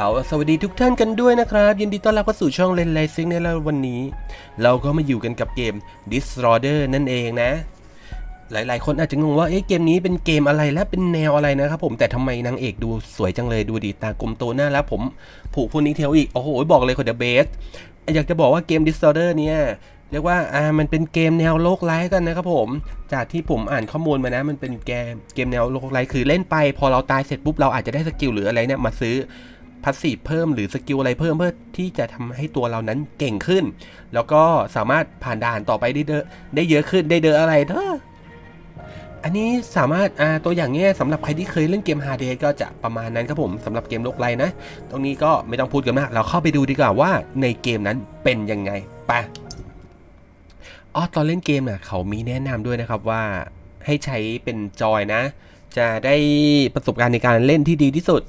เอาสวัสดีทุกท่านกันด้วยนะครับ ยินดีต้อนรับเข้าสู่ช่องเลนไลซิงในวันนี้ เราก็มาอยู่กันกับเกม Disorder นั่นเองนะ หลายๆ คนอาจจะงงว่าเอ๊ะเกมนี้เป็นเกมอะไรและเป็นแนวอะไรนะครับผมแต่ทำไมนางเอกดูสวยจังเลยดูดีตากลมโตหน้าแล้วผมผูกพูนี้เทลอีก โอ้โห บอกเลยคนเดอะเบสอยากจะบอกว่าเกม Disorder เนี่ยเรียกว่าอ่ามันเป็นเกมแนวโลกไร้กันนะครับผม จากที่ผมอ่านข้อมูลมานะ มันเป็นเกมเกมแนวโลกไร้คือเล่นไป พอเราตายเสร็จปุ๊บเราอาจจะได้สกิลหรืออะไรเนี่ยมาซื้อ พัสซีฟเพิ่มหรือสกิลอะไรเพิ่มเพื่อที่จะทำให้ตัวเรานั้นเก่งขึ้น แล้วก็สามารถผ่านด่านต่อไปได้เดอะได้เยอะขึ้นได้เดออะไรเถอะอันนี้สามารถตัวอย่างเนี้ยสำหรับใครที่เคยเล่นเกมฮาร์เดก็จะประมาณนั้นครับผมสำหรับเกมโลกไรนะ ตรงนี้ก็ไม่ต้องพูดกันมาก เราเข้าไปดูดีกว่าว่าในเกมนั้นเป็นยังไงไปอ๋อตอนเล่นเกมน่ะเขามีแนะนำด้วยนะครับว่าให้ใช้เป็นจอยนะ จะได้ประสบการณ์ในการเล่นที่ดีที่สุด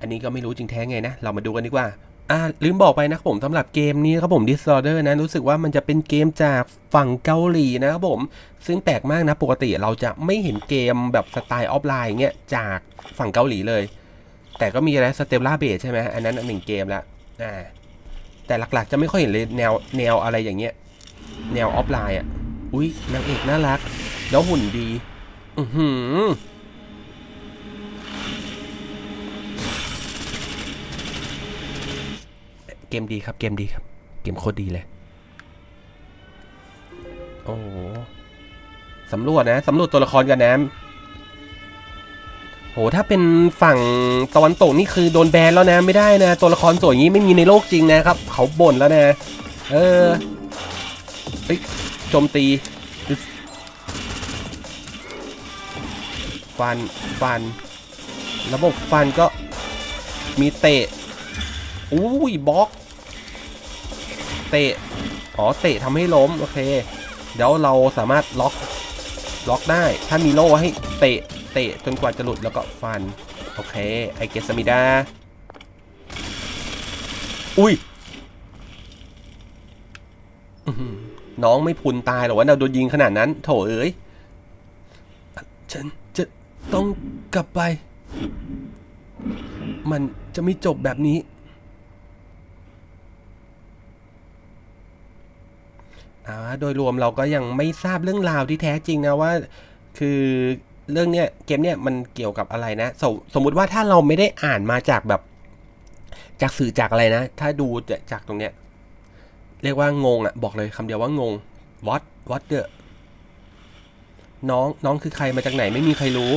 อันนี้ก็ไม่รู้จริงแท้ไงนะ เรามาดูกันดีกว่าอ่าลืมบอกไปนะครับผมสำหรับเกมนี้ครับผม Disorder นะ รู้สึกว่ามันจะเป็นเกมจากฝั่งเกาหลีนะครับผม ซึ่งแปลกมากนะ ปกติเราจะไม่เห็นเกมแบบสไตล์ออฟไลน์เงี้ยจากฝั่งเกาหลีเลย แต่ก็มีอะไรสเตลล่าเบสใช่ไหมอันนั้นหนึ่งเกมละอ่าแต่หลักๆจะไม่ค่อยเห็นเลยแนวแนวอะไรอย่างเงี้ย แนวออฟไลน์อะ อุ้ยนางเอกน่ารัก แล้วหุ่นดี อือหือ เกมดีครับเกมดีครับ เกมโคตรดีเลย โอ้โหสำรวจนะสำรวจตัวละครกันนะโหถ้าเป็นฝั่งตะวันตกนี่คือโดนแบนแล้วนะไม่ได้นะ ตัวละครสวยอย่างนี้ไม่มีในโลกจริงนะครับ เขาบ่นแล้วนะ เออเฮ้ยโจมตีฟันฟัน ระบบฟันก็มีเตะอุ้ยบล็อก เตะ อ๋อ เตะทำให้ล้ม โอเค เดี๋ยวเราสามารถล็อก ล็อกได้ ถ้ามีโล่ให้เตะ เตะจนกว่าจะหลุดแล้วก็ฟัน โอเค ไอเกสมิดา อุ้ยน้องไม่พุนตายหรอวะเราโดนยิงขนาดนั้น โถเอ้ย ฉันจะต้องกลับไป มันจะไม่จบแบบนี้ อ่า โดยรวมเราก็ยังไม่ทราบเรื่องราวที่แท้จริงนะว่า คือเรื่องเนี้ยเกมเนี้ยมันเกี่ยวกับอะไรนะสสมมุติว่าถ้าเราไม่ได้อ่านมาจากแบบ จากสื่อจากอะไรนะ ถ้าดูจากตรงเนี้ย เรียกว่างงอะ่ะ บอกเลยคำเดียวว่างง what what the น้องน้องคือใครมาจากไหนไม่มีใครรู้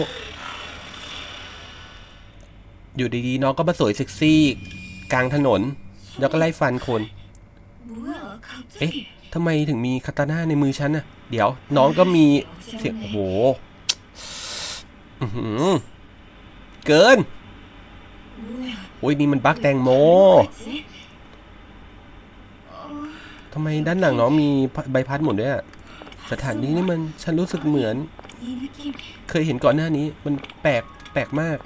อยู่ดีๆ น้องก็มาสวยเซ็กซี่ กลางถนน แล้วก็ไล่ฟันคน เอ๊ะ ทำไมถึงมีคาตาน่าในมือฉันน่ะ เดี๋ยว น้องก็มีเสียงโอ้โหเกิน โอ้ยนี่มันบักแตงโมทำไมด้านหลังน้องมีใบพัดหมดด้วยอะสถานที่นี่มันฉันรู้สึกเหมือน เคยเห็นก่อนหน้านี้ มันแปลกแปลกมาก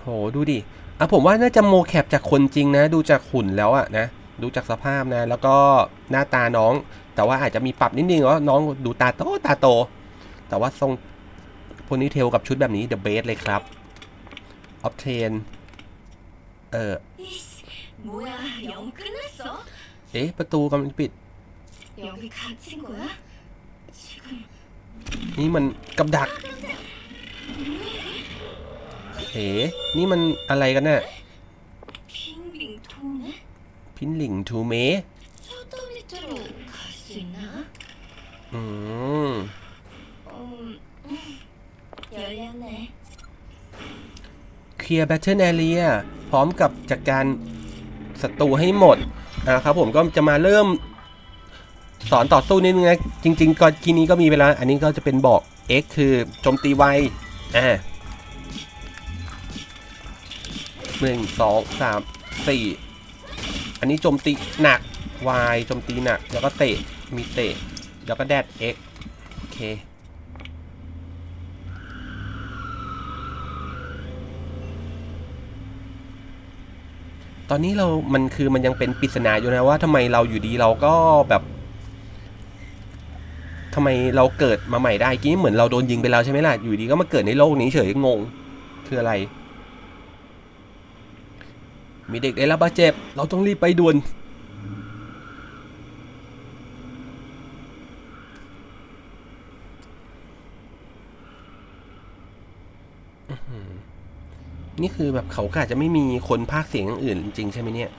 โหดูดิอะผมว่าน่าจะโมแคปจากคนจริงนะ ดูจากหุ่นแล้วอะนะ ดูจากสภาพนะ แล้วก็หน้าตาน้อง แต่ว่าอาจจะมีปรับนิดนึงเนาะน้องดูตาโตตาโต แต่ว่าทรงพนีเทลกับชุดแบบนี้เดอะเบสเลยครับออฟเทนเออเอ๊ะ ประตูกำลังปิด นี่มันกับดัก เอ๋นี่มันอะไรกันเนี่ย พินหลิงทูเมอืมเคลียร์แบตเทิลแอเรียพร้อมกับจัดกการศัตรูให้หมดนะครับผมก็จะมาเริ่มสอนต่อสู้นิดนึงนะจริงๆก่อนทีนี้ก็มีเวลา อันนี้ก็จะเป็นบอก X คือโจมตีไวอ่าหนึ่งสองสามสี่ อันนี้โจมตีหนัก Y โจมตีหนัก แล้วก็เตะ มีเตะ แล้วก็แดด X โอเค ตอนนี้เรา มันคือมันยังเป็นปริศนาอยู่นะว่าทำไมเราอยู่ดีเราก็แบบทำไมเราเกิดมาใหม่ได้กี้เหมือนเราโดนยิงไปแล้วใช่ไหมล่ะ อยู่ดีก็มาเกิดในโลกนี้เฉยงง คืออะไร มีเด็กได้รับบาดเจ็บ เราต้องรีบไปด่วน นี่คือแบบเขาอาจจะไม่มีคนภาคเสียงอย่างอื่นจริงใช่ไหมเนี่ย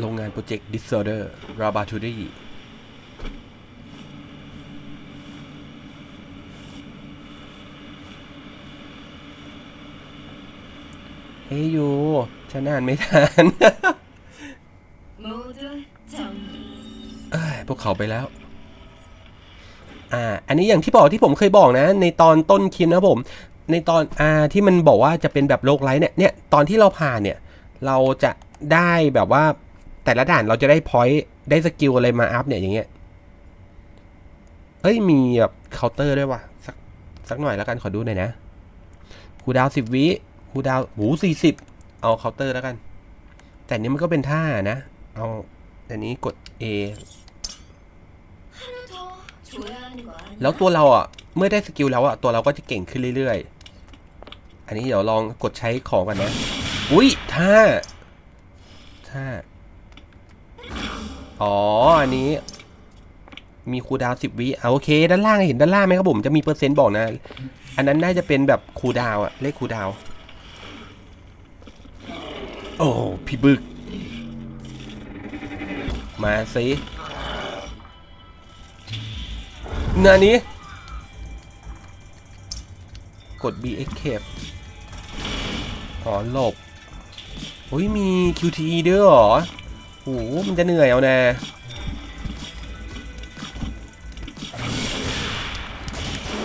โรงงานโปรเจกต์ Disorder Laboratory เฮ้ยยูฉันอ่านไม่ทันพวกเขาไปแล้ว อ่า อันนี้อย่างที่บอกที่ผมเคยบอกนะ ในตอนต้นคลิปนะผม ในตอนอ่าที่มันบอกว่าจะเป็นแบบโลกไร้เนี่ยเนี่ยตอนที่เราผ่านเนี่ย เราจะได้แบบว่าแต่ละด่านเราจะได้พอยต์ได้สกิลอะไรมาอัพเนี่ยอย่างเงี้ยเอ้ยมีแบบเคาน์เตอร์ด้วยว่ะสักสักหน่อยแล้วกันขอดูหน่อยนะคูดาวสิบวิ คูดาวหูสี่สิบเอาเคาน์เตอร์แล้วกัน แต่นี้มันก็เป็นท่านะ เอาแต่นี้กด A แล้วตัวเราอะ เมื่อได้สกิลแล้วอะ ตัวเราก็จะเก่งขึ้นเรื่อยๆ อันนี้เดี๋ยวลองกดใช้ของกันนะ อุ้ยท่าท่า อ๋อ อันนี้ มีคูดาวสิบวิเอาโอเค ด้านล่างเห็นด้านล่างไหมครับผม จะมีเปอร์เซ็นต์บอกนะ อันนั้นน่าจะเป็นแบบคูดาวอะ เลขคูดาว อ้พี่บึก มาสินานี้ กด B escape อ๋อหลบโอ้ยมี QTE ด้วยเหรอโอ้โหมันจะเหนื่อยเอาแนะ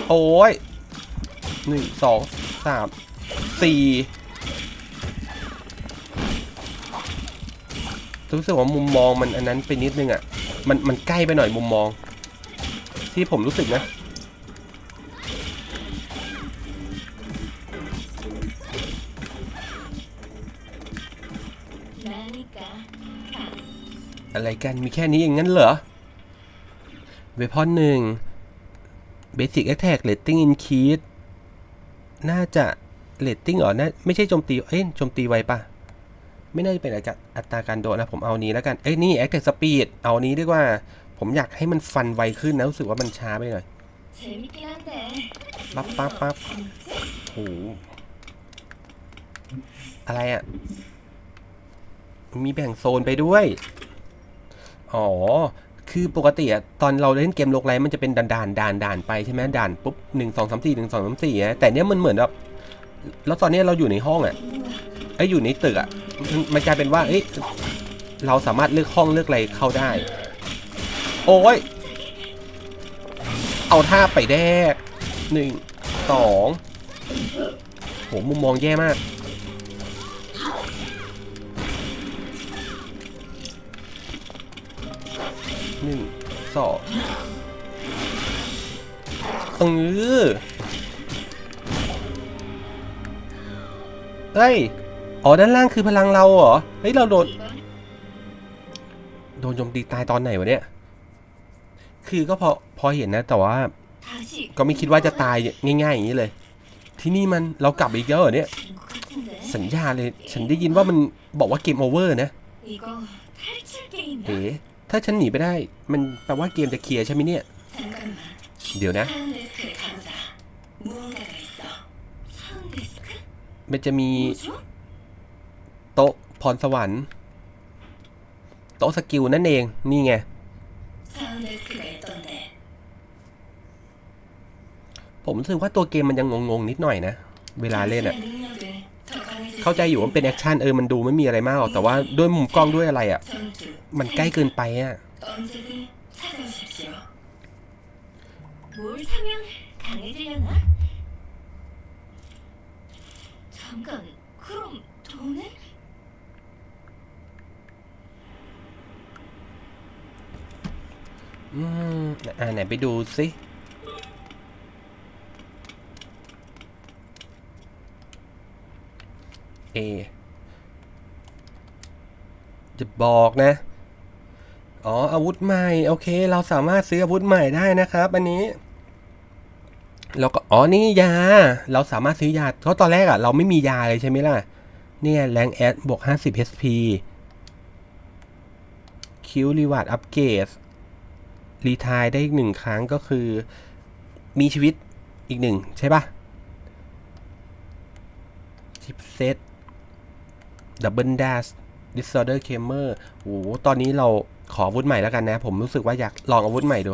โอ้ยหนึ่งสองสามสี่ รู้สึกว่ามุมมองมันอันนั้นไปนิดนึงอะ่ะ มันมันใกล้ไปหน่อยมุมมอง ที่ผมรู้สึกนะ อะไรกันมีแค่นี้อย่างนั้นเหรอ เวพอนหนึ่ง Basic Attack Rating Increase น่าจะเลดติ้งเหรอนะไม่ใช่โจมตี เอ้ยโจมตีไวปะ ไม่น่าจะเป็นอัตราการโดนนะผมเอานี้แล้วกัน เอ้ยนี่ active speed เอานี้ดีกว่า ผมอยากให้มันฟันไวขึ้นนะรู้สึกว่ามันช้าไปหน่อยปั๊บปั๊บปั๊บโอ้อะไรอะ มีแบ่งโซนไปด้วย อ๋อ คือปกติอะตอนเราเล่นเกมโลกไรมันจะเป็นด่านด่านด่านด่านไปใช่ไหมด่านปุ๊บหนึ่งสองสามสี่หนึ่งสองสามสี่แต่เนี้ยมันเหมือนแบบแล้วตอนนี้เราอยู่ในห้องอะ ไอยอยู่ในตึกอะมันมันกลายเป็นว่าเอ้ยเราสามารถเลือกห้องเลือกอะไรเข้าได้ โอ้ยเอาท่าไปแดกหนึ่งสองโหมุมมองแย่มาก หนึ่งสองเออเฮ้ย อ๋อ ด้านล่างคือพลังเราเหรอ เฮ้ย เราโดน โดนโจมตีตายตอนไหนวะเนี่ย คือก็พอพอเห็นนะ แต่ว่า ก็ไม่คิดว่าจะตายง่ายๆอย่างนี้เลย ที่นี่มันเรากลับอีกแล้วเหรอเนี่ย สัญญาเลย ฉันได้ยินว่ามันบอกว่าเกมโอเวอร์นะเอ๋ถ้าฉันหนีไปได้ มันแปลว่าเกมจะเคลียร์ใช่ไหมเนี่ย เดี๋ยวนะ มันจะมี โต๊ะพรสวรรค์ โต๊ะสกิลนั่นเอง นี่ไง 사운데스크가 있던데 ผมรู้สึกว่าตัวเกมมันยังงงๆนิดหน่อยนะ เวลาเล่นอะ 당신의 능력을 더 강해질 เข้าใจอยู่ว่ามันเป็นแอคชั่นเออ มันดูไม่มีอะไรมากหรอก แต่ว่าด้วยมุมกล้องด้วยอะไรอะ 전투 มันใกล้เกินไปอะ 언제든 찾아오십시오. 뭘 사면 강해지려나? 잠깐, 그럼 돈은? อืมอ่าไหนไปดูสิเอจะบอกนะ อ๋อ อาวุธใหม่ โอเค เราสามารถซื้ออาวุธใหม่ได้นะครับ อันนี้เราก็อ๋อนี่ยา เราสามารถซื้อยาเพราะตอนแรกอะเราไม่มียาเลยใช่ไหมล่ะ เนี่ยแรงแอดบวก 50 HP คิวรีวาร์ดอัปเกรด รีทายได้อีกหนึ่งครั้งก็คือ มีชีวิตอีกหนึ่งใช่ปะชิปเซตดับเบิลดัสดิสอร์เดอร์เคมเมอร์โอ้ตอนนี้เราขออาวุธใหม่แล้วกันนะ ผมรู้สึกว่าอยากลองอาวุธใหม่ดู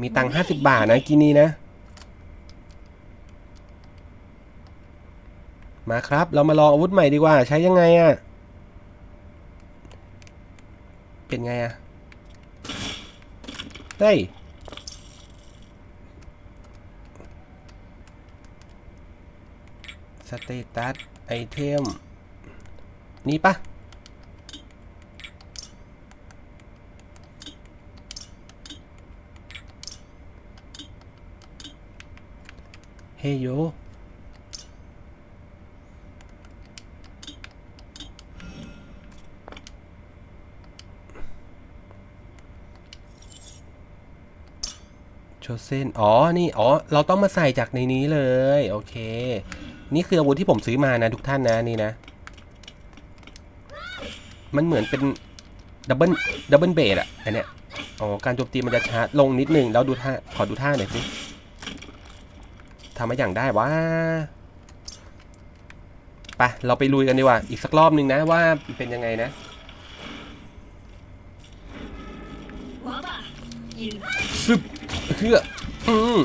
มีตังค์50บาทนะกินนี้นะ มาครับ เรามาลองอาวุธใหม่ดีกว่า ใช้ยังไงอะ่ะ เป็นไงอะ่ะ เฮ้ยสเตตัสไอเทมนี่ปะเฮยโย ชเส้นอ๋อ นี่ อ๋อ เราต้องมาใส่จากในนี้เลย โอเค นี่คืออาวุธที่ผมซื้อมานะทุกท่านนะนี่นะ มันเหมือนเป็นดับเบิลดับเบิลเบสอะอันเนี้ย อ๋อ การโจมตีมันจะช้าลงนิดนึงแล้วดูท่า ขอดูท่าหน่อยสิทำมาอย่างได้ว่ะปเราไปลุยกันดีกว่า อีกสักรอบนึงนะว่าเป็นยังไงนะซึบ เพื่ออืม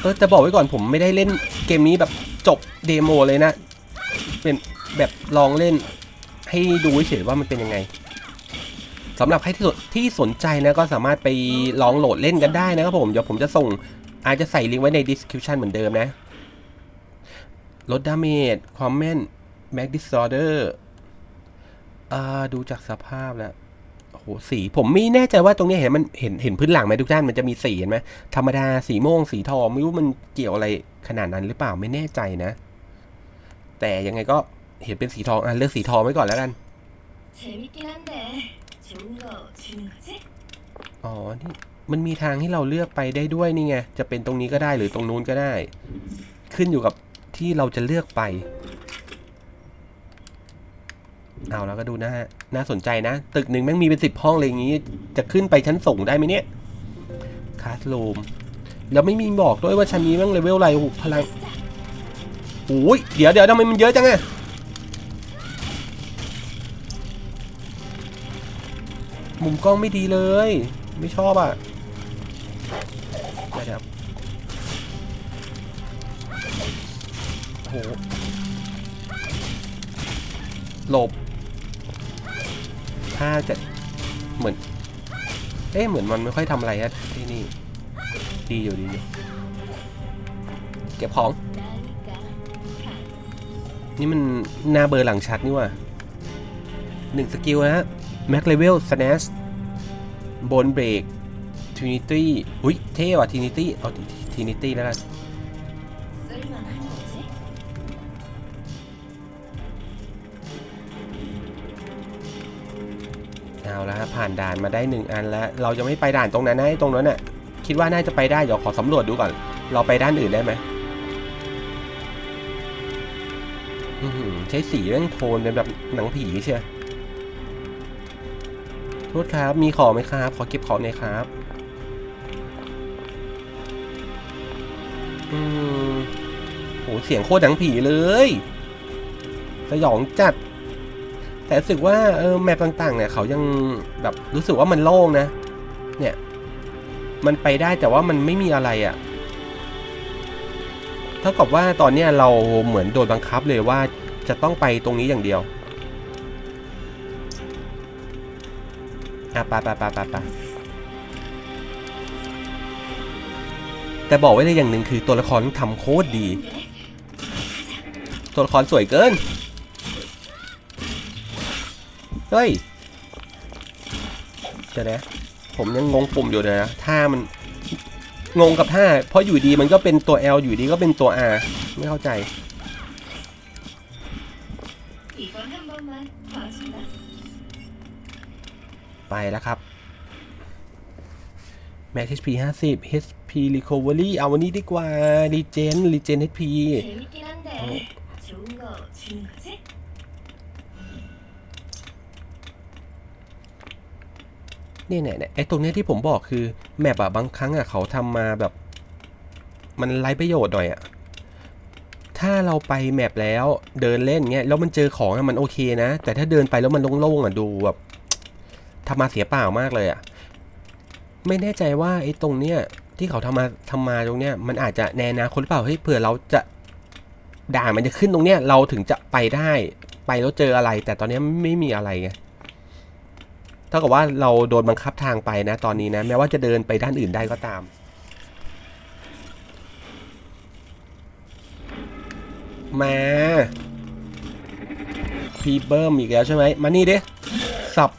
เออจะบอกไว้ก่อนผมไม่ได้เล่นเกมนี้แบบจบเดโมเลยนะ เป็นแบบลองเล่นให้ดูเฉยๆว่ามันเป็นยังไงสำหรับใครที่สนที่สนใจนะก็สามารถไปลองโหลดเล่นกันได้นะครับผมเดี๋ยวผมจะส่ง อาจจะใส่ลิงก์ไว้ใน description เหมือนเดิมนะลดดาเมจความแม่น Mag Disorder อ่าดูจากสภาพแล้ว โหสีผมไม่แน่ใจว่าตรงนี้เห็นมันเห็นเห็นพื้นหลังไหมทุกท่านมันจะมีสีเห็นไหมธรรมดาสีม่วงสีทองไม่รู้มันเกี่ยวอะไรขนาดนั้นหรือเปล่าไม่แน่ใจนะ แต่ยังไงก็เห็นเป็นสีทองอะเลือกสีทองไว้ก่อนแล้วกันอ๋อนี่มันมีทางให้เราเลือกไปได้ด้วยนี่ไงจะเป็นตรงนี้ก็ได้หรือตรงนู้นก็ได้ ขึ้นอยู่กับที่เราจะเลือกไป เอาแล้วก็ดูนะฮะน่าสนใจนะ ตึกหนึ่งแม่งมีเป็นสิบห้องเลยอย่างงี้ จะขึ้นไปชั้นส่งได้ไหมเนี่ยคาสลูมแล้วไม่มีบอกด้วยว่าชั้นนี้แม่งเลเวลอะไรโอ้โหพลังโอ้ยเดี๋ยวเดี๋ยวทำไมมันเยอะจังอะมุมกล้องไม่ดีเลย ไม่ชอบอะได้ครับโอ้โหหลบ ห้าจะเหมือน เอ๊ะเหมือนมันไม่ค่อยทำอะไรนะที่นี่ ดีอยู่ดีอยู่เก็บของ นี่มันหน้าเบอร์หลังชัดนี่ว่ะหนึ่งสกิลนะฮะแม็กเลเวลสแนสบนเบรกทรินิตี้อุ้ยเท่ว่ะทรินิตี้เอาทรินิตี้แล้วกัน ผ่านด่านมาได้หนึ่งอันแล้ว เราจะไม่ไปด่านตรงนั้นนะตรงนั้นน่ะ คิดว่าน่าจะไปได้เดี๋ยวขอสำรวจดูก่อน เราไปด้านอื่นได้ไหมใช้สีเรื่องโทนเป็นแบบหนังผีเชียวโทษครับ มีของไหมครับ ขอเก็บของหน่อยครับ อืมโหเสียงโคตรหนังผีเลย สยองจัด แต่รู้สึกว่าเออแมปต่างๆเนี่ยเขายังแบบรู้สึกว่ามันโล่งนะ เนี่ยมันไปได้แต่ว่ามันไม่มีอะไรอะ่ะเท่ากับว่าตอนเนี้ยเราเหมือนโดนบังคับเลยว่าจะต้องไปตรงนี้อย่างเดียวอะไปไปไปไปไปแต่บอกไว้เลยอย่างหนึ่งคือตัวละครทำโคตรดี ตัวละครสวยเกิน เฮ้ยจะนะผมยังงงปุ่มอยู่เลยนะท่ามันงงกับท่า เพราะอยู่ดีมันก็เป็นตัว L อยู่ดีก็เป็นตัว R ไม่เข้าใจ ไปแล้วครับ Max HP 50 HP Recovery เอาวันนี้ดีกว่า Regen Regen HP เนี่ยเนี่ยเนี่ยไอ้ตรงเนี้ยที่ผมบอกคือแมปอะบางครั้งอะเขาทำมาแบบ มันไร้ประโยชน์หน่อยอะถ้าเราไปแมปแล้วเดินเล่นเงี้ยแล้วมันเจอของมันโอเคนะ แต่ถ้าเดินไปแล้วมันโล่งๆอะดูแบบทำมาเสียเปล่ามากเลยอะไม่แน่ใจว่าไอ้ตรงเนี้ยที่เขาทำมาทำมาตรงเนี้ยมันอาจจะแนนาคตหรือเปล่าเฮ้ยเผื่อเราจะด่านมันจะขึ้นตรงเนี้ยเราถึงจะไปได้ ไปแล้วเจออะไร แต่ตอนเนี้ยไม่มีอะไรไง ท่ากับว่าเราโดนบังคับทางไปนะตอนนี้นะ แม้ว่าจะเดินไปด้านอื่นได้ก็ตาม มาพีเบิร์มอีกแล้วใช่ไหมมานี่ดิสับ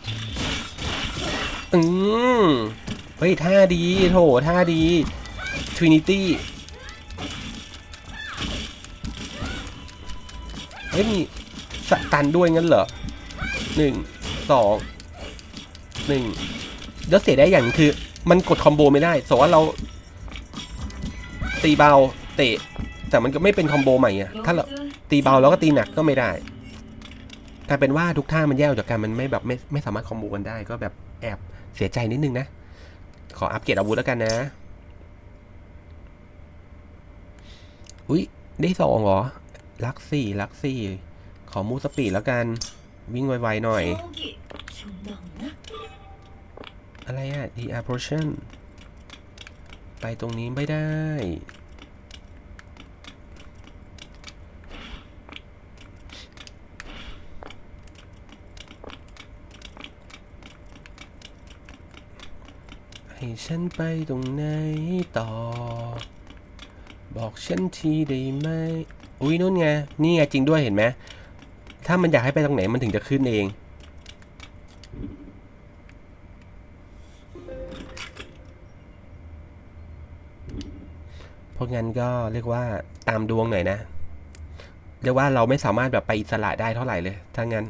อืมเฮ้ย ท่าดีโถท่าดี Trinity เฮ้ยมีสตันด้วยงั้นเหรอหนึ่งสอง หนึ่งแล้วเสียได้อย่างคือ มันกดคอมโบไม่ได้สมติว่าเรา ตีเบาเตะ แต่มันก็ไม่เป็นคอมโบใหม่อะถ้าเราตีเบาแล้วก็ตีหนักก็ไม่ได้กลายเป็นว่าทุกท่ามันแย่จากกันมันไม่แบบไม่ไม่สามารถคอมโบกันได้ก็แบบแอบเสียใจนิดนึงนะ ขออัปเกรดอาวุธแล้วกันนะ อุ้ยได้สองเหรอ ลักซี่ลักซี่ ขอมูสปีดแล้วกัน วิ่งไวๆหน่อย อะไรอะ the approachment ไปตรงนี้ไม่ได้ ให้ฉันไปตรงไหนต่อ บอกฉันทีได้ไหม อุ้ยนู่นไง นี่ไงจริงด้วยเห็นไหม ถ้ามันอยากให้ไปตรงไหนมันถึงจะขึ้นเอง ราะงั้นก็เรียกว่าตามดวงหน่อยนะ เรียกว่าเราไม่สามารถแบบไปอิสระได้เท่าไหร่เลยถ้างั้น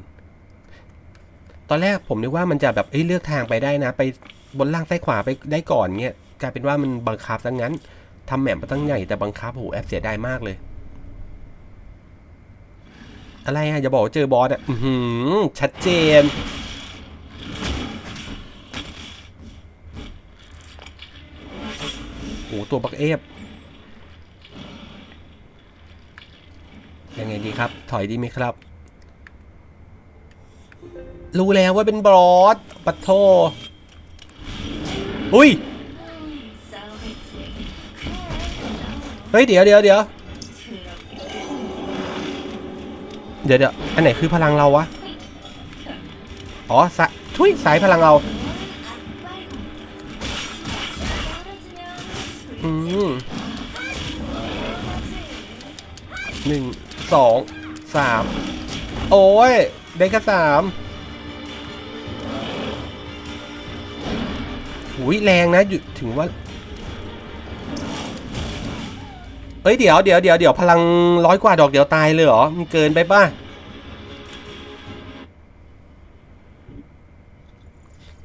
ตอนแรกผมนึกว่ามันจะแบบเอ้ยเลือกทางไปได้นะ ไปบนล่างซ้ายขวาไปได้ก่อนเงี้ยกลายเป็นว่ามันบังคับซะงั้นทำแหม่มมาตั้งใหญ่แต่บังคับโหแอบเสียดายมากเลย อะไรอะอย่าบอกว่าเจอบอสอะอือหือชัดเจนโอ้ตัวบักเอฟ ยังไงดีครับ ถอยดีไหมครับ รู้แล้วว่าเป็นบอสปัดโทอุ้ย เฮ้ย เดี๋ยวเดี๋ยวเดี๋ยวเดี๋ยวเดี๋ยวอันไหนคือพลังเราวะ อ๋อสายทุยสายพลังเรา อืมหนึ่ง สองสามโอ้ยเด้แค่สามหุยแรงนะหยุดถึงว่าเอ้ย เดี๋ยวเดี๋ยวเดี๋ยวเดี๋ยวพลังร้อยกว่าดอกเดี๋ยวตายเลยเหรอ มันเกินไปป่ะ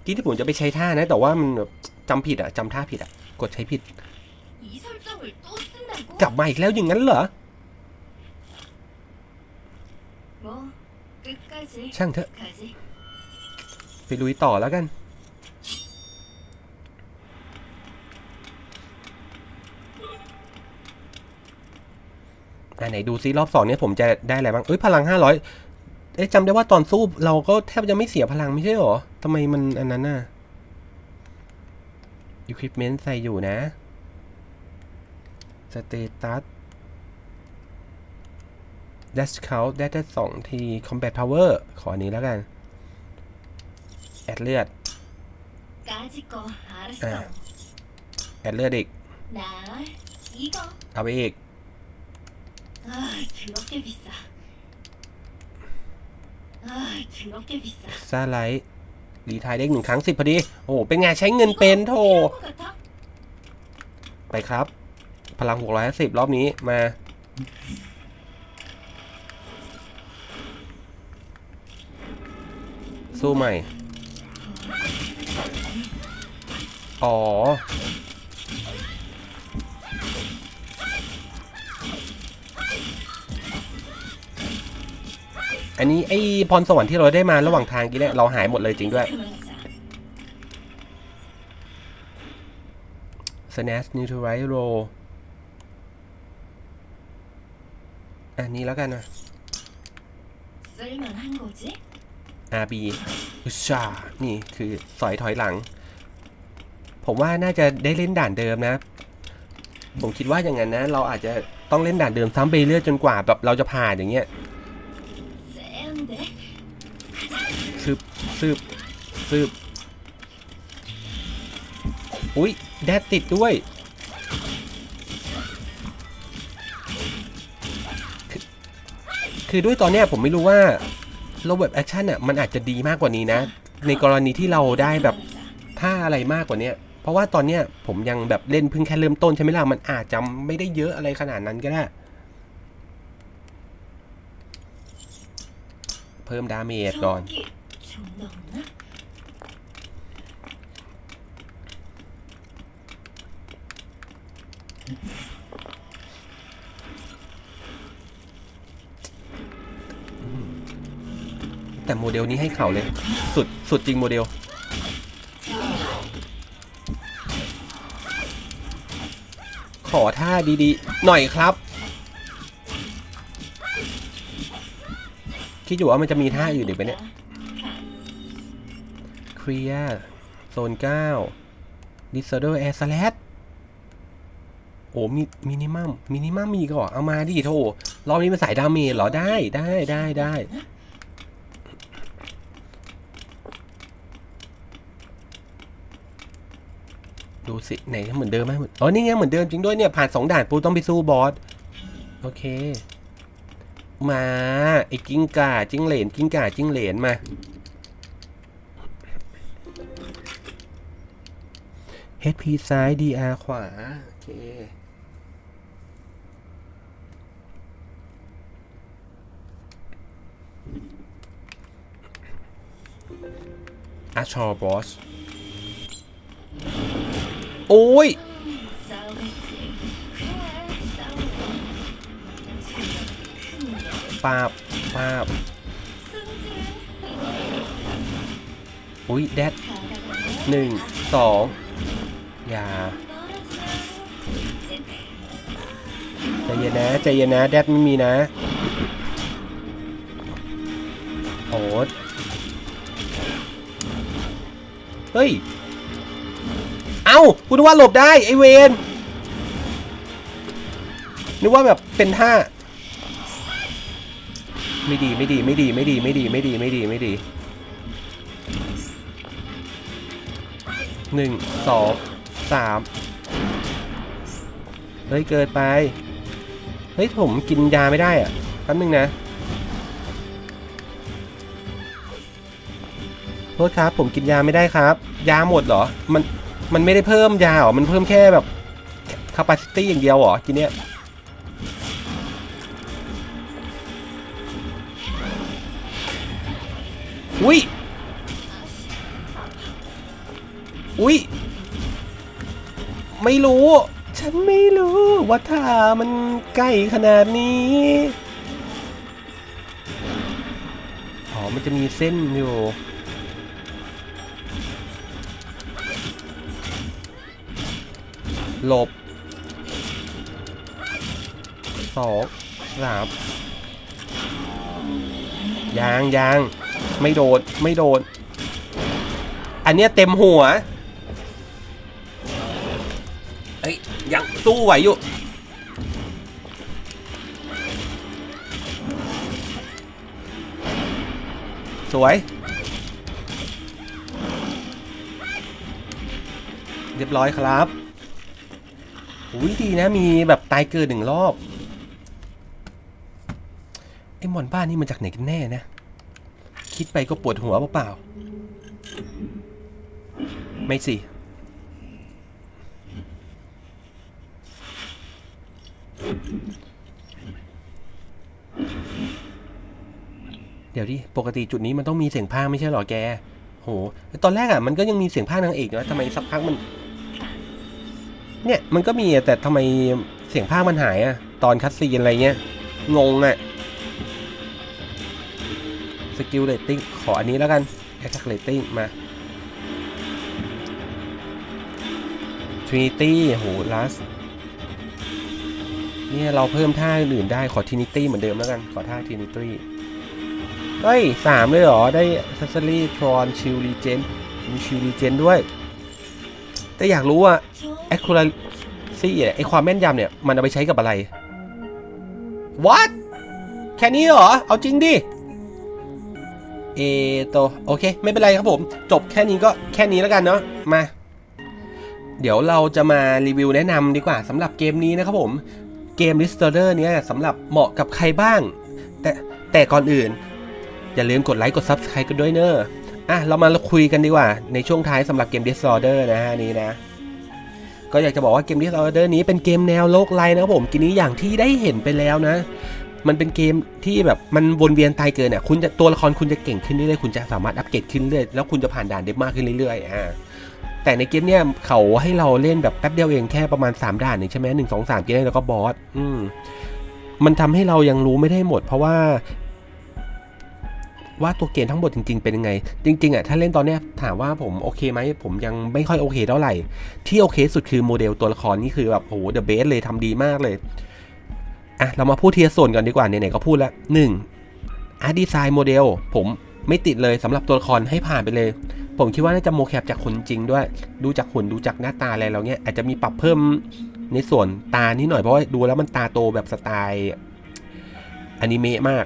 ที่ที่ผมจะไปใช้ท่านะ แต่ว่ามันจำผิดอะจำท่าผิดอะกดใช้ผิด กลับมาอีกแล้วอย่างนั้นเหรอ ช่างเถอะ가 지. ไปลุยต่อแล้วกันอะไหนดูซิรอบสองเนี่ยผมจะได้อะไรบ้าง เอ้ยพลังห้าร้อยเอ๊ะจำได้ว่าตอนสู้เราก็แทบจะไม่เสียพลังไม่ใช่หรอทำไมมันอันนั้นน่ะ equipment ใส่อยู่นะ status dash count dash ไดสองที combat power ขออันนี้แล้วกัน แอดเลือดแอดเลือดอีก เอาไปอีกซาไลท์รีทายเด็กหนึ่งครั้งสิบพอดี โอ้เป็นไงใช้เงินเป็นโถไปครับ พลังหกร้อยห้าสิบรอบนี้มา สู้ใหม่ อ๋อ อันนี้ไอ้พรสวรรค์ที่เราได้มาระหว่างทางกี้เนี่ยเราหายหมดเลยจริงด้วย Snash Neutralize อันนี้แล้วกันนะ RB ชานี่คือสอยถอยหลัง ผมว่าน่าจะได้เล่นด่านเดิมนะ ผมคิดว่าอย่างนั้นนะ เราอาจจะต้องเล่นด่านเดิมซ้ำไปเรื่อยจนกว่าแบบเราจะผ่านอย่างเงี้ยซืบซืบซืบอุ้ยแดดติดด้วยคคือด้วยตอนเนี้ยผมไม่รู้ว่า ระบบแอคชั่นอะมันอาจจะดีมากกว่านี้นะ ในกรณีที่เราได้แบบถ้าอะไรมากกว่านี้เพราะว่าตอนเนี้ยผมยังแบบเล่นเพิ่งแค่เริ่มต้นใช่ไหมล่ะมันอาจจะไม่ได้เยอะอะไรขนาดนั้นก็ได้เพิ่มดาเมจก่อน แต่โมเดลนี้ให้เขาเลย สุดสุดจริงโมเดล ขอท่าดีๆ หน่อยครับ คิดอยู่ว่ามันจะมีท่าอื่นอีกไหมเนี่ยเคลียร์โซน9ดิสเดอร์แอร์สแลดโอ้มีมินิมัมมินิมัมมีก็เอเอามาดิโถรอบนี้เป็นสายดาเมจเหรอได้ได้ได้ได้ดู สิไหนเหมือนเดิมไหมอ๋อนี่ไงเหมือนเดิมจริงด้วยเนี่ยผ่านสองด่านปูต้องไปสู้บอสโอเค มาไอ้กิ้งก่าจิ้งเหลนกิ้งก่าจิ้งเหลนมา HP ซ้าย DR ขวา โอเคอาชอบอส โอ้ยปาบปาบอุ้ยแดดหนึ่งสองอย่าใจเย็นนะใจเย็นนะแดดไม่มีนะโอ้เฮ้ย คุณนึกว่าหลบได้ไอเวนนึกว่าแบบเป็นท่าไม่ดีไม่ดีไม่ดีไม่ดีไม่ดีไม่ดีไม่ดีไม่ดีหนึ่งสองสามเฮ้ยเกินไปเฮ้ยผมกินยาไม่ได้อะแป๊บนึงนะโทษครับผมกินยาไม่ได้ครับ ยาหมดเหรอมัน มันไม่ได้เพิ่มยาเหรอ มันเพิ่มแค่แบบ capacity อย่างเดียวเหรอทีเนี้ยอุ้ย อุ้ย ไม่รู้ ฉันไม่รู้ว่าถ้ามันใกล้ขนาดนี้ อ๋อ มันจะมีเส้นอยู่ หลบสองสามยางยางไม่โดดไม่โดดอันเนี้ยเต็มหัวเอ้ยยังสู้ไหวอยู่สวย เรียบร้อยครับ อุ้ยดีนะมีแบบตายเกินหนึ่งรอบไอ้หมอนบ้านนี่มาจากไหนกันแน่นะ คิดไปก็ปวดหัวเปล่าๆไม่สิเดี๋ยวดิ ปกติจุดนี้มันต้องมีเสียงพากไม่ใช่หรอแก โห ตอนแรกอะมันก็ยังมีเสียงพากนางเอกนะทำไมสักพักมัน เนี่ยมันก็มีแต่ทำไมเสียงพากย์มันหายอะตอนคัดซีนอะไรเงี้ย งงอะสกิลเรตติ้งขออันนี้แล้วกันแอคเรตติ้งมา Trinity โหลัสเนี่ยเราเพิ่มท่าอื่นได้ขอ Trinity เหมือนเดิมแล้วกัน ขอท่า Trinity เฮ้ยสามเลยเหรอ ได้ Accessory Tron Shield Regen มี Shield Regen ด้วย แต่อยากรู้ว่า accuracy เนี่ยไอความแม่นยำเนี่ย มันเอาไปใช้กับอะไร What แค่นี้เหรอ เอาจริงดิ เอโตโอเค ไม่เป็นไรครับผม จบแค่นี้ก็แค่นี้แล้วกันเนาะ มา เดี๋ยวเราจะมารีวิวแนะนำดีกว่าสำหรับเกมนี้นะครับผม เกม Restorer เนี่ยสำหรับเหมาะกับใครบ้าง แต่แต่ก่อนอื่น อย่าลืมกดไลค์กด Subscribe กันด้วยเนอะ อะเรามาคุยกันดีกว่า ในช่วงท้ายสำหรับเกม Disorder นะฮะนี้นะ ก็อยากจะบอกว่าเกม Disorder นี้เป็นเกมแนวโลกไลน์นะครับผมกินนี้อย่างที่ได้เห็นไปแล้วนะ มันเป็นเกมที่แบบมันวนเวียนตายเกินอะคุณจะตัวละครคุณจะเก่งขึ้นเรื่อยๆคุณจะสามารถอัปเกรดขึ้นเรื่อยแล้วคุณจะผ่านด่านได้มากขึ้นเรื่อยๆอ่าแต่ในเกมเนี้ยเขาให้เราเล่นแบบแป๊บเดียวเองแค่ประมาณ 3 ด่านเองใช่ไหมหนึ่งสองสามกิเกมแล้วก็บอสอืมมันทำให้เรายังรู้ไม่ได้หมด เพราะว่า ว่าตัวเกมทั้งหมดจริง ๆ เป็นยังไง จริงๆอะถ้าเล่นตอนเนี้ยถามว่าผมโอเคไหมผมยังไม่ค่อยโอเคเท่าไหร่ ที่โอเคสุดคือโมเดลตัวละครนี่คือแบบโหเดอะเบสเลยทำดีมากเลยอะเรามาพูดเทีละส่วนก่อนดีกว่าไหนๆก็พูดแล้วหนึ่งอาร์ตดีไซน์โมเดลผมไม่ติดเลยสำหรับตัวละครให้ผ่านไปเลย ผมคิดว่าน่าจะโมแคปจากคนจริงด้วย ดูจากหุ่นดูจากหน้าตาอะไรแล้วเนี้ยอาจจะมีปรับเพิ่มในส่วนตานิดหน่อยเพราะว่าดูแล้วมันตาโตแบบสไตล์อนิเมะมาก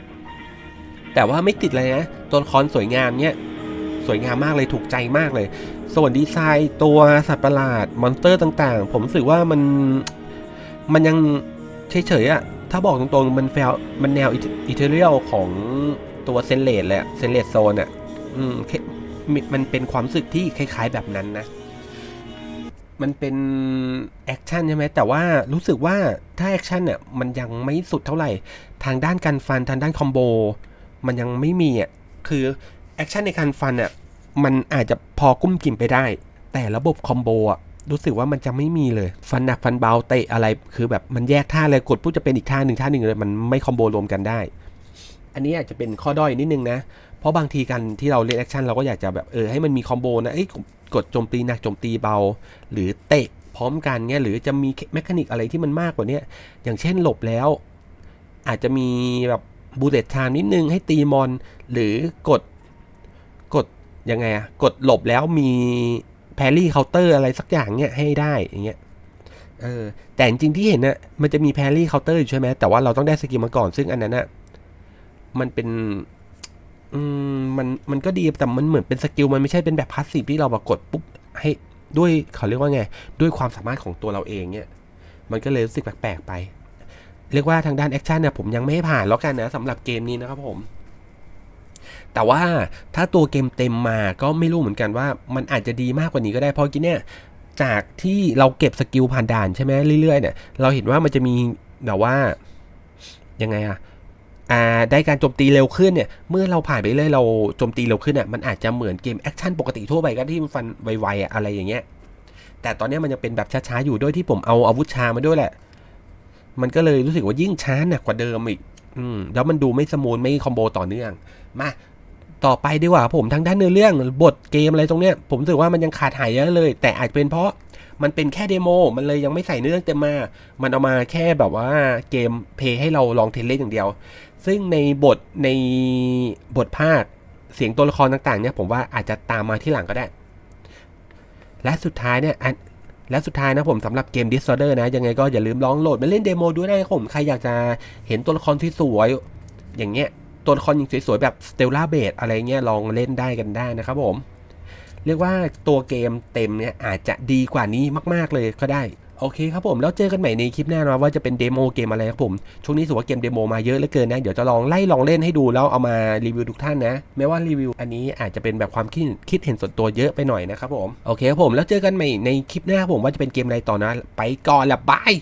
แต่ว่าไม่ติดเลยนะตัวละครสวยงามเนี้ยสวยงามมากเลยถูกใจมากเลย ส่วนดีไซน์ตัวสัตว์ประหลาดมอนสเตอร์ต่างๆ ผมรู้สึกว่ามันมันยังเฉยๆอะถ้าบอกตรงๆมันแฟลมันแนวอิตาเลียลของตัวเซนเลดแหละเซนเลดโซนอะอืมแค่มมันเป็นความรู้สึกที่คล้าย ๆแบบนั้นนะมันเป็นแอคชั่นใช่ไหมแต่ว่ารู้สึกว่าถ้าแอคชั่นเนี่ยมันยังไม่สุดเท่าไหร่ ทางด้านการฟันทางด้านคอมโบ มันยังไม่มีอะคือแอคชั่นในการฟันอะมันอาจจะพอกุ้มกิ่มไปได้ แต่ระบบคอมโบอะรู้สึกว่ามันจะไม่มีเลย ฟันหนักฟันเบาเตะอะไร คือแบบมันแยกท่าเลยกดปุ๊บจะเป็นอีกท่าหนึ่งท่าหนึ่งเลยมันไม่คอมโบรวมกันได้ อันนี้อาจจะเป็นข้อด้อยนิดนึงนะ เพราะบางทีกันที่เราเล่นแอคชั่นเราก็อยากจะแบบเออให้มันมีคอมโบนะเอ้ยกดโจมตีหนักโจมตีเบา หรือเตะพร้อมกันเงี้ยหรือจะมีแมคานิกอะไรที่มันมากกว่านี้อย่างเช่นหลบแล้ว อาจจะมีแบบ บูเลตไทม์นิดนึงให้ตีมอน หรือกดกดยังไงอะกดหลบแล้วมีแพรี่เคาน์เตอร์อะไรสักอย่างเนี่ยให้ได้อย่างเงี้ยเออแต่จริงที่เห็นนะมันจะมีแพรี่เคาน์เตอร์อยู่ใช่ไหมแต่ว่าเราต้องได้สกิลมาก่อนซึ่งอันนั้นนะมันเป็นอืมมันมันก็ดีแต่มันเหมือนเป็นสกิลมันไม่ใช่เป็นแบบพาสซีฟที่เราแบบกดปุ๊บให้ด้วยเขาเรียกว่าไง ด้วยความสามารถของตัวเราเองเนี่ย มันก็เลยรู้สึกแปลกๆไป เรียกว่าทางด้านแอคชั่นเนี่ยผมยังไม่ผ่านแล้วกันนะสำหรับเกมนี้นะครับผม แต่ว่าถ้าตัวเกมเต็มมาก็ไม่รู้เหมือนกันว่า มันอาจจะดีมากกว่านี้ก็ได้เพราะกี้เนี่ยจากที่เราเก็บสกิลผ่านด่านใช่ไหมเรื่อยๆเนี่ยเราเห็นว่ามันจะมีแบบว่ายังไงอะอ่าได้การโจมตีเร็วขึ้นเนี่ย เมื่อเราผ่านไปเรื่อยเราโจมตีเร็วขึ้นเนี่ยมันอาจจะเหมือนเกมแอคชั่นปกติทั่วไปก็ที่มันฟันไวๆอะไรอย่างเงี้ยแต่ตอนเนี้ยมันยังเป็นแบบช้าๆอยู่ด้วยที่ผมเอาอาวุธชามาด้วยแหละ มันก็เลยรู้สึกว่ายิ่งช้าหนักกว่าเดิมอีกอืมแล้วมันดูไม่สมูทไม่คอมโบต่อเนื่อง มาต่อไปดีกว่าผมทางด้านเนื้อเรื่องบทเกมอะไรตรงเนี้ยผมรู้สึกว่ามันยังขาดหายเยอะเลย แต่อาจเป็นเพราะมันเป็นแค่เดโมมันเลยยังไม่ใส่เนื้อเรื่องเต็มมา มันเอามาแค่แบบว่าเกมเพย์ให้เราลองเทนเล่นอย่างเดียว ซึ่งในบทในบทภาคเสียงตัวละครต่างๆเนี่ยผมว่าอาจจะตามมาที่หลังก็ได้ และสุดท้ายเนี่ย และสุดท้ายนะผมสำหรับเกม Disorder นะ ยังไงก็อย่าลืมลองโหลดมาเล่นเดโมด้วยนะครับผม ใครอยากจะเห็นตัวละครที่สวยๆอย่างเงี้ย ตัวละครยิงสวยๆแบบ Stella b a s e อะไรเงี้ยลองเล่นได้กันได้นะครับผม เรียกว่าตัวเกมเต็มเนี่ยอาจจะดีกว่านี้มากๆเลยก็ได้ โอเคครับผมแล้วเจอกันใหม่ในคลิปหน้านะว่าจะเป็นเดโมเกมอะไรครับผมช่วงนี้ถือว่าเกมเดโมมาเยอะเหลือเกินนะ เดี๋ยวจะลองไล่ลองเล่นให้ดูแล้วเอามารีวิวทุกท่านนะแม้ว่ารีวิวอันนี้อาจจะเป็นแบบความคิดคิดเห็นส่วนตัวเยอะไปหน่อยนะครับผมโอเคครับผมแล้วเจอกันใหม่ในคลิปหน้าครับผมว่าจะเป็นเกมอะไรต่อนะ ไปก่อนละบาย